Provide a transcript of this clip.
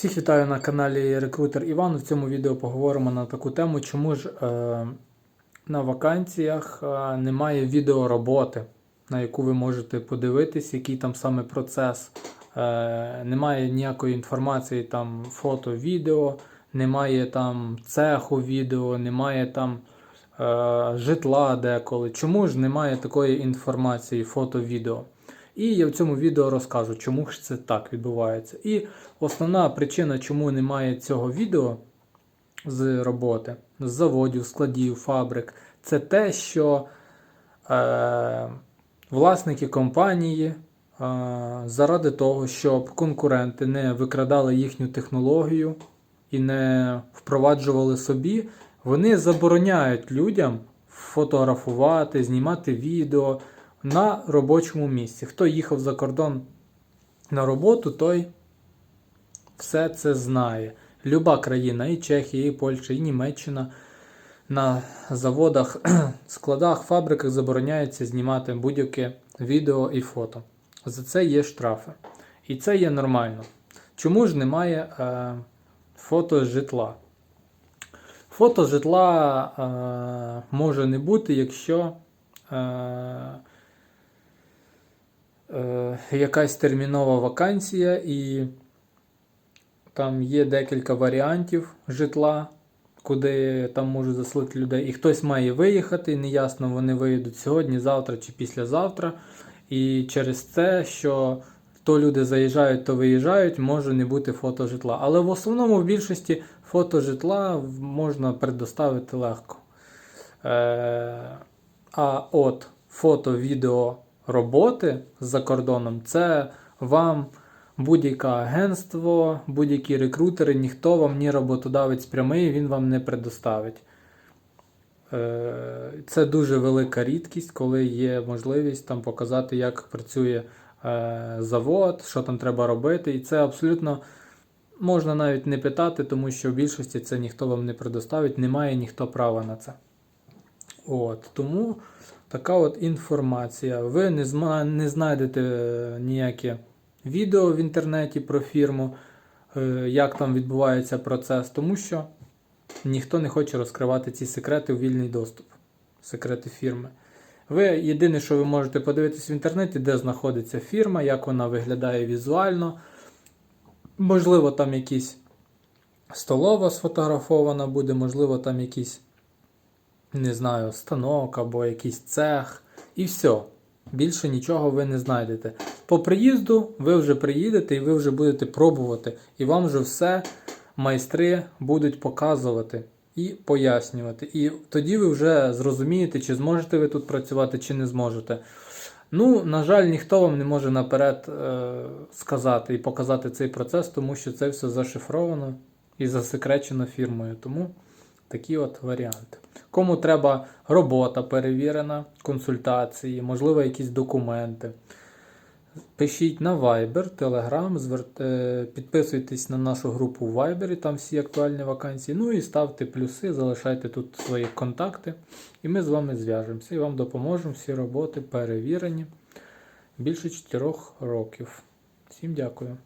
Всіх вітаю на каналі Рекрутер Іван. В цьому відео поговоримо на таку тему, чому ж е, на вакансіях е, немає відеороботи, на яку ви можете подивитись, який там саме процес. Е, немає ніякої інформації, там фото, відео, немає там цеху відео, немає там е, житла деколи. Чому ж немає такої інформації, фото, відео? І я в цьому відео розкажу, чому ж це так відбувається. І основна причина, чому немає цього відео з роботи, з заводів, складів, фабрик, це те, що е, власники компанії е, заради того, щоб конкуренти не викрадали їхню технологію і не впроваджували собі, вони забороняють людям фотографувати, знімати відео на робочому місці. Хто їхав за кордон на роботу, той все це знає. Люба країна, і Чехія, і Польща, і Німеччина на заводах, складах, фабриках забороняється знімати будь-яке відео і фото. За це є штрафи. І це є нормально. Чому ж немає е, фото житла? Фото житла е, може не бути, якщо е, якась термінова вакансія, і там є декілька варіантів житла, куди там можуть заслати людей. І хтось має виїхати, неясно, вони виїдуть сьогодні, завтра чи післязавтра. І через це, що то люди заїжджають, то виїжджають, може не бути фото житла. Але в основному в більшості фото житла можна предоставити легко. Е, а от фото, відео роботи за кордоном це вам будь-яке агентство, будь-які рекрутери, ніхто вам, ні роботодавець прямий, він вам не предоставить. Е, Це дуже велика рідкість, коли є можливість там показати, як працює е, завод, що там треба робити. І це абсолютно можна навіть не питати, тому що в більшості це ніхто вам не предоставить, немає ніхто права на це. От, Тому така от інформація. Ви не, зма, не знайдете ніяке відео в інтернеті про фірму, е, як там відбувається процес, тому що ніхто не хоче розкривати ці секрети у вільний доступ, секрети фірми. Ви єдине, що ви можете подивитись в інтернеті, де знаходиться фірма, як вона виглядає візуально. Можливо, там якісь столова сфотографована буде, можливо, там якийсь, не знаю, станок або якийсь цех. І все. Більше нічого ви не знайдете. По приїзду ви вже приїдете і ви вже будете пробувати. І вам вже все майстри будуть показувати і пояснювати. І тоді ви вже зрозумієте, чи зможете ви тут працювати, чи не зможете. Ну, на жаль, ніхто вам не може наперед е, сказати і показати цей процес, тому що це все зашифровано і засекречено фірмою. Тому такі от варіанти. Кому треба робота перевірена, консультації, можливо, якісь документи. Пишіть на Viber, Telegram, звер... е, підписуйтесь на нашу групу в Viber, там всі актуальні вакансії. Ну і ставте плюси, залишайте тут свої контакти. І ми з вами зв'яжемося і вам допоможемо. Всі роботи перевірені більше 4 років. Всім дякую.